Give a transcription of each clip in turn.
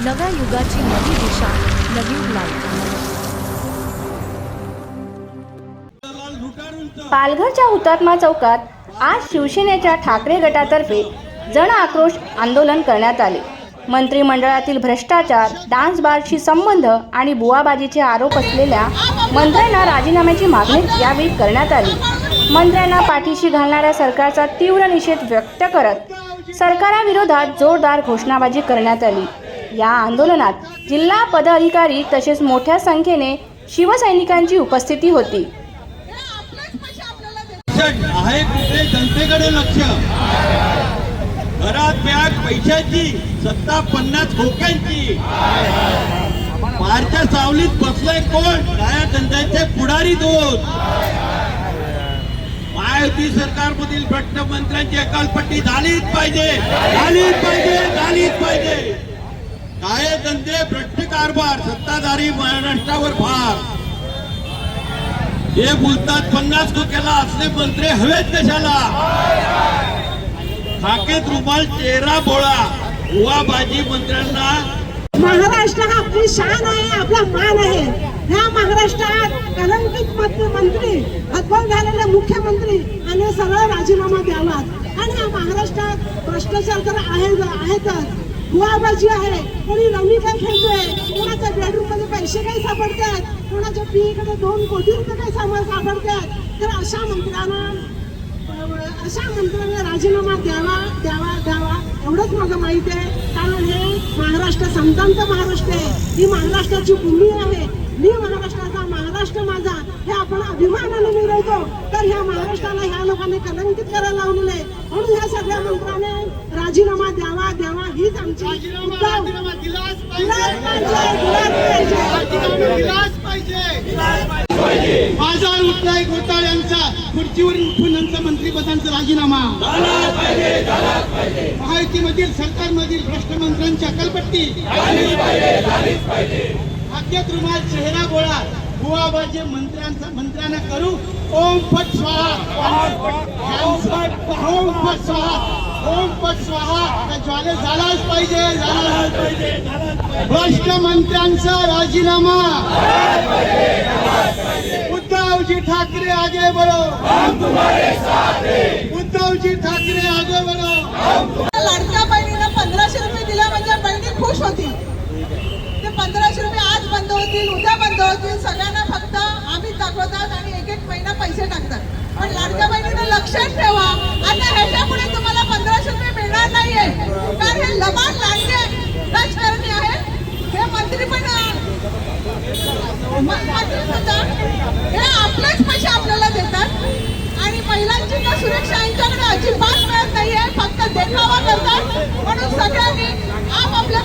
नव्या युगाची नवी दिशा नवी लाईफ पालघरच्या हुतात्मा चौकात आज शिवसेनेच्या ठाकरे गटातर्फे जन आक्रोश आंदोलन करण्यात आले. मंत्रिमंडळातील भ्रष्टाचार डान्स बारशी संबंध आणि बुवाबाजीचे आरोप असलेल्या मंत्र्यांना राजीनाम्याची मागणी यावेळी करण्यात आली. मंत्र्यांना पाठीशी घालणाऱ्या सरकारचा तीव्र निषेध व्यक्त करत सरकाराविरोधात जोरदार घोषणाबाजी करण्यात आली. या आंदोलनात जिल्हा पदाधिकारी तसेच मोठ्या संख्येने शिवसैनिकांची उपस्थिती होती. आहे कुठे? जनतेकडे लक्ष. घरात बॅग पैशाची सत्ता पन्नास खोक्यांची. बाहेरच्या सावलीत बसलाय कोण? काया धंद्याचे पुढारी दोन. महायुती सरकारमधील भ्रष्ट मंत्र्यांची अकालपट्टी. झालीच पाहिजे. झालीच पाहिजे. झालीच पाहिजे. काय धंदे भ्रष्ट कारभार सत्ताधारी महाराष्ट्रावर भार. हे बोलतात पन्नास खोक्याला असले मंत्री हवेत कशाला? खाकेत रुमाल चेहरा बोळा बुवाबाजी मंत्र्यांना महाराष्ट्र हा आपली शान आहे आपला मान आहे. ह्या महाराष्ट्रात कलंकित मंत्री मंत्री झालेले मुख्यमंत्री आणि सरळ राजीनामा द्यावा. आणि या महाराष्ट्रात भ्रष्टाचार तर आहे आहेतच. बुवाबाजी आहे. कोणी रमी काय खेळतोय? कोणाच्या बेडरूममध्ये पैसे काही सापडतात? कोणाच्या पीकडे दोन कोटी रुपये काही सामान सापडतात? तर अशा मंत्र्यांना अशा मंत्र्यांना राजीनामा द्यावा द्यावा द्यावा. एवढंच माझं माहिती आहे. कारण हे महाराष्ट्र संतांचं महाराष्ट्र आहे. ही महाराष्ट्राची भूमी आहे. मी महाराष्ट्राचा महाराष्ट्र माझा. हे आपण अभिमानाने मिळवतो. तर ह्या महाराष्ट्राला ह्या लोकांनी कलंकित करायला लावलेलं आहे. म्हणून ह्या सगळ्या मंत्र्याने हीच आमची बाजार उठलाय घोटाळ्यांचा खुर्चीवरून उठून यांचा मंत्रिपदांचा राजीनामा. महायुतीमधील सरकारमधील भ्रष्ट मंत्र्यांच्या कलपट्टी. हाक्यात रुमाल चेहरा गोळा. बुवाबाजी मंत्र्यांचा मंत्र्यांना करू. ओम फट स्वाहा. ओम फट स्वाहा. ओम पद स्वाहा ज्वाले झालाच पाहिजे झालाच पाहिजे भ्रष्ट मंत्र्यांचा राजीनामा. उद्धवजी ठाकरे आगे बढ़ो. उद्धवजी ठाकरे आगे बढ़ो. लाडक्या बहिणीला पंधराशे रुपये दिल्या म्हणजे बहिणी खुश होती. ते पंधराशे रुपये आज बंद होतील उद्या बंद होतील सगळ्यांना फक्त आम्ही दाखवतात आणि एक एक महिना पैसे टाकतात. पण लाडक्या बहिणीनं लक्षात ठेवा आता ह्याच्या पुढे तुम्हाला पंधराशे रुपये मिळणार नाहीये कारण हे लबाड लाडके राजकारणी आहेत हे मंत्री पण म- मंत्री सुद्धा हे आपलेच पैसे आपल्याला देतात आणि यांच्याकडे अजिबात मिळत नाहीये फक्त देखावा करतात. म्हणून सगळ्यांनी आपल्या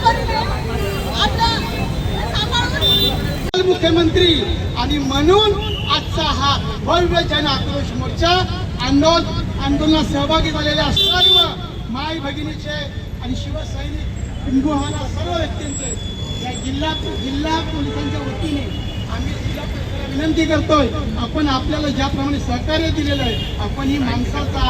मुख्यमंत्री आणि म्हणून आजचा हा भव्य जन आक्रोश मोर्चा आंदोलन आंदोलनात सहभागी झालेल्या सर्व माय भगिनीचे आणि शिवसैनिक हिंदुहाना सर्व व्यक्तींचे या जिल्हा जिल्हा पोलिसांच्या आम्ही जिल्हा विनंती करतोय. आपण आपल्याला ज्याप्रमाणे सहकार्य दिलेलं आहे आपण ही माणसाचा